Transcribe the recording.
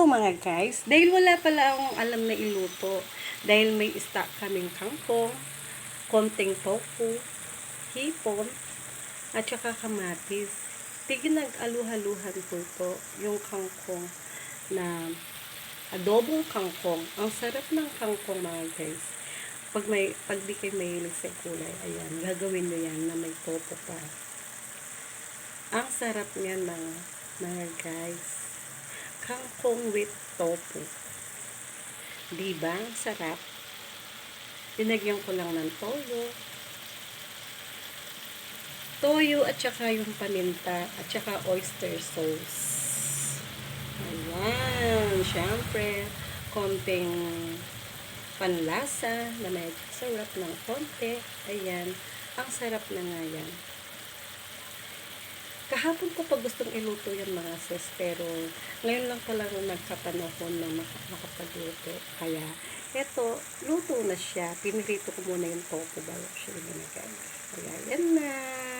Hello mga guys. Dahil wala pala akong alam na iluto. Dahil may stock kaming kangkong, konting tofu, hipon, at saka kamatis. Tigil nag-aluhaluhan ko ito, yung kangkong na adobong kangkong. Ang sarap ng kangkong mga guys. Pag may pag di kayo mahilig sa kulay, ayan, gagawin nyo yan na may tofu pa. Ang sarap niyan mga, mga guys. Kangkong with tofu. Diba? Ang Sarap. Dinagyan ko lang ng toyo. Toyo at saka yung paminta at saka oyster sauce. Ayan. Siyempre, konting panlasa na may sarap ng konti. Ayan. Ang sarap na nga yan. Kahapon ko pa gustong iluto yan mga sis, pero ngayon lang pala ako nagkapanahon na maka- makapagluto. Kaya, eto, luto na siya. Pinirito ko muna yung tofu bago siya. Kaya, yan na.